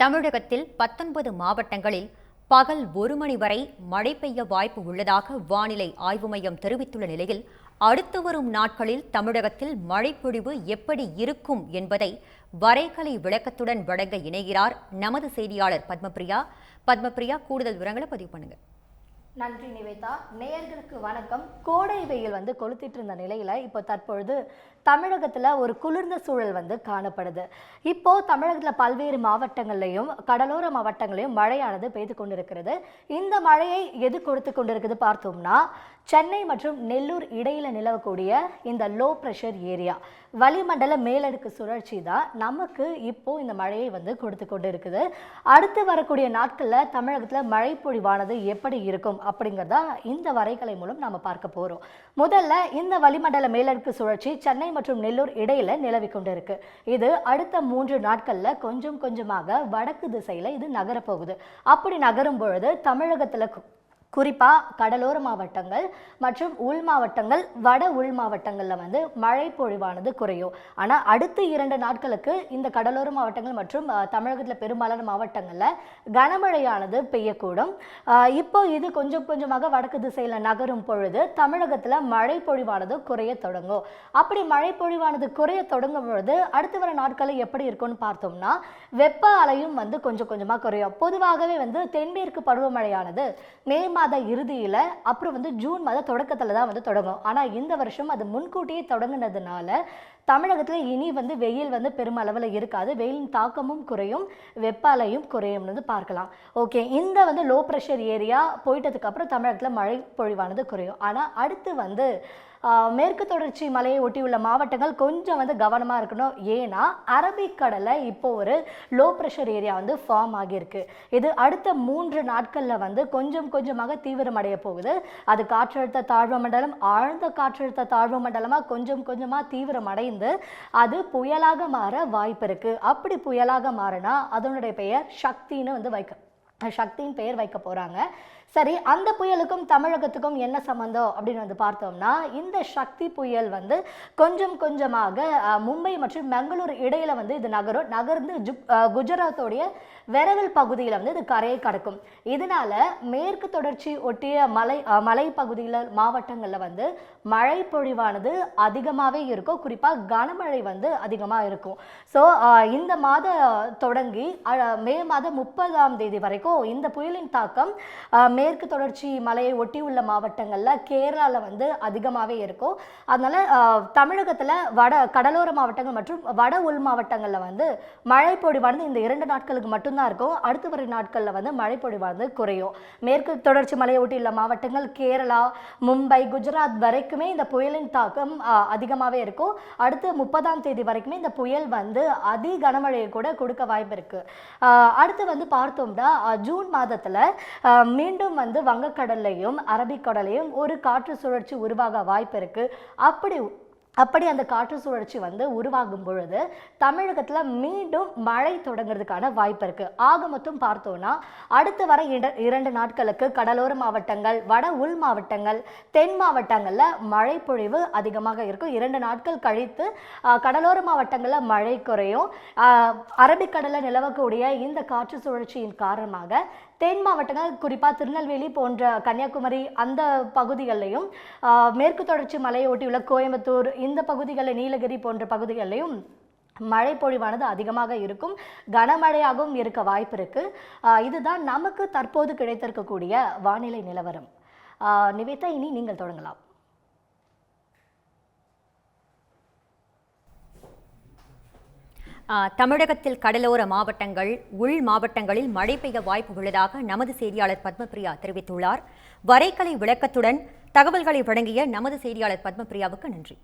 தமிழகத்தில் பத்தொன்பது மாவட்டங்களில் பகல் ஒரு மணி வரை மழை பெய்ய வாய்ப்பு உள்ளதாக வானிலை ஆய்வு மையம் தெரிவித்துள்ள நிலையில் அடுத்து வரும் நாட்களில் தமிழகத்தில் மழைப்பொழிவு எப்படி இருக்கும் என்பதை வரைகலை விளக்கத்துடன் வழங்க இணைகிறார் நமது செய்தியாளர் பத்மபிரியா பத்மபிரியா கூடுதல் விவரங்களை பதிவு பண்ணுங்க. நன்றி நிவேதா. நேயர்களுக்கு வணக்கம். கோடை வெயில் வந்து கொளுத்திட்டு இருந்த நிலையில் இப்போ தற்பொழுது தமிழகத்தில் ஒரு குளிர்ந்த சூழல் வந்து காணப்படுது. இப்போ தமிழகத்தில் பல்வேறு மாவட்டங்கள்லையும் கடலோர மாவட்டங்களையும் மழையானது பெய்து கொண்டிருக்கிறது. இந்த மழையை எது கொடுத்து கொண்டிருக்குது பார்த்தோம்னா சென்னை மற்றும் நெல்லூர் இடையில நிலவக்கூடிய இந்த லோ ப்ரெஷர் ஏரியா வளிமண்டல மேலடுக்கு சுழற்சி தான் நமக்கு இப்போ இந்த மழையை வந்து கொடுத்து கொண்டு இருக்குது அடுத்து வரக்கூடிய நாட்களில் தமிழகத்தில் மழை பொழிவானது எப்படி இருக்கும் அப்படிங்கிறதா இந்த வரைகலை மூலம் நாம பார்க்க போறோம். முதல்ல இந்த வளிமண்டல மேலடுக்கு சுழற்சி சென்னை மற்றும் நெல்லூர் இடையில நிலவி கொண்டிருக்கு. இது அடுத்த மூன்று நாட்களில் கொஞ்சம் கொஞ்சமாக வடக்கு திசையில இது நகரப்போகுது. அப்படி நகரும் பொழுது தமிழகத்தில் குறிப்பாக கடலோர மாவட்டங்கள் மற்றும் உள் மாவட்டங்கள் வட உள் மாவட்டங்களில் வந்து மழை பொழிவானது குறையும். ஆனால் அடுத்த இரண்டு நாட்களுக்கு இந்த கடலோர மாவட்டங்கள் மற்றும் தமிழகத்தில் பெரும்பாலான மாவட்டங்களில் கனமழையானது பெய்யக்கூடும். இப்போ இது கொஞ்சம் கொஞ்சமாக வடக்கு திசையில் நகரும் பொழுது தமிழகத்தில் மழை பொழிவானது குறைய தொடங்கும். அப்படி மழை பொழிவானது குறைய தொடங்கும் பொழுது அடுத்து வர நாட்களில் எப்படி இருக்கும்னு பார்த்தோம்னா வெப்ப அலையும் வந்து கொஞ்சம் கொஞ்சமாக குறையும். பொதுவாகவே வந்து தென்மேற்கு பருவமழையானது மே மாத இறுதியில் அப்புறம் வந்து ஜூன் மாத தொடக்கத்தில் தான் வந்து தொடங்கும். ஆனால் இந்த வருஷம் அது முன்கூட்டியே தொடங்குனதுனால தமிழகத்தில் இனி வந்து வெயில் வந்து பெருமளவில் இருக்காது. வெயிலின் தாக்கமும் குறையும் வெப்பாலையும் குறையும் குறையும்னு வந்து பார்க்கலாம். ஓகே இந்த வந்து லோ ப்ரெஷர் ஏரியா போயிட்டதுக்கப்புறம் தமிழகத்தில் மழை பொழிவானது குறையும். ஆனால் அடுத்து வந்து மேற்கு தொடர்ச்சி மலையை ஒட்டியுள்ள மாவட்டங்கள் கொஞ்சம் வந்து கவனமாக இருக்கணும். ஏன்னா அரபிக்கடலை இப்போ ஒரு லோ ப்ரெஷர் ஏரியா வந்து ஃபார்ம் ஆகியிருக்கு. இது அடுத்த மூன்று நாட்களில் வந்து கொஞ்சம் கொஞ்சமாக தீவிரமடைய போகுது. அது காற்றழுத்த தாழ்வு மண்டலம் ஆழ்ந்த காற்றழுத்த தாழ்வு மண்டலமாக கொஞ்சம் கொஞ்சமாக தீவிரமடைந்து அது புயலாக மாற வாய்ப்பு இருக்குது அப்படி புயலாக மாறினா அதனுடைய பெயர் சக்தின்னு வந்து வைக்க சக்தியின் பெயர் வைக்க போகிறாங்க சரி அந்த புயலுக்கும் தமிழகத்துக்கும் என்ன சம்மந்தம் அப்படின்னு வந்து பார்த்தோம்னா இந்த சக்தி புயல் வந்து கொஞ்சம் கொஞ்சமாக மும்பை மற்றும் பெங்களூர் இடையில வந்து இது நகரும். நகர்ந்து ஜுப்- குஜராத்தோடைய விரவல் பகுதியில் வந்து இது கரையை கடக்கும். இதனால மேற்கு தொடர்ச்சி ஒட்டிய மலை மலைப்பகுதியில் மலை பகுதியில் மாவட்டங்களில் வந்து மழை பொழிவானது அதிகமாகவே இருக்கும். குறிப்பாக கனமழை வந்து அதிகமாக இருக்கும். ஸோ இந்த மாத தொடங்கி மே மாதம் முப்பதாம் தேதி வரைக்கும் இந்த புயலின் தாக்கம் மே மேற்கு தொடர்ச்சி மலையை ஒட்டியுள்ள மாவட்டங்களில் கேரளாவில் வந்து அதிகமாகவே இருக்கும். அதனால் தமிழகத்தில் வட கடலோர மாவட்டங்கள் மற்றும் வட உள் மாவட்டங்களில் வந்து மழை பொழிவானது இந்த இரண்டு நாட்களுக்கு மட்டும்தான் இருக்கும். அடுத்து வரை நாட்களில் வந்து மழை பொழிவானது குறையும். மேற்கு தொடர்ச்சி மலையை ஒட்டியுள்ள மாவட்டங்கள் கேரளா மும்பை குஜராத் வரைக்குமே இந்த புயலின் தாக்கம் அதிகமாகவே இருக்கும். அடுத்து முப்பதாம் தேதி வரைக்குமே இந்த புயல் வந்து அதி கனமழையை கூட கொடுக்க வாய்ப்பு இருக்குது அடுத்து வந்து பார்த்தோம்னா ஜூன் மாதத்தில் மீண்டும் மீண்டும் வந்து வங்கக்கடல்லையும் அரபிக்கடலையும் ஒரு காற்று சுழற்சி உருவாக வாய்ப்பு இருக்கு. அப்படி அப்படி அந்த காற்று சுழற்சி வந்து உருவாகும் பொழுது தமிழகத்தில் மீண்டும் மழை தொடங்குறதுக்கான வாய்ப்பு இருக்கு. ஆக மொத்தம் பார்த்தோன்னா அடுத்து வர இரண்டு நாட்களுக்கு கடலோர மாவட்டங்கள் வட உள் மாவட்டங்கள் தென் மாவட்டங்களில் மழை பொழிவு அதிகமாக இருக்கும். இரண்டு நாட்கள் கழித்து கடலோர மாவட்டங்களில் மழை குறையும். அரபிக்கடலில் நிலவக்கூடிய இந்த காற்று சுழற்சியின் காரணமாக தென் மாவட்டங்கள் குறிப்பாக திருநெல்வேலி போன்ற கன்னியாகுமரி அந்த பகுதிகளிலையும் மேற்கு தொடர்ச்சி மலையை ஒட்டியுள்ள கோயம்புத்தூர் இந்த பகுதிகளில் நீலகிரி போன்ற பகுதிகளிலையும் மழை பொழிவானது அதிகமாக இருக்கும். கனமழையாகவும் இருக்க வாய்ப்பு இருக்குது இதுதான் நமக்கு தற்போது கிடைத்திருக்கக்கூடிய வானிலை நிலவரம். நிவேதா இனி நீங்கள் தொடங்கலாம். தமிழகத்தில் கடலோர மாவட்டங்கள் உள் மாவட்டங்களில் மழை பெய்ய வாய்ப்பு உள்ளதாக நமது செய்தியாளர் பத்மபிரியா தெரிவித்துள்ளார். வரைகலை விளக்கத்துடன் தகவல்களை வழங்கிய நமது செய்தியாளர் பத்மபிரியாவுக்கு நன்றி.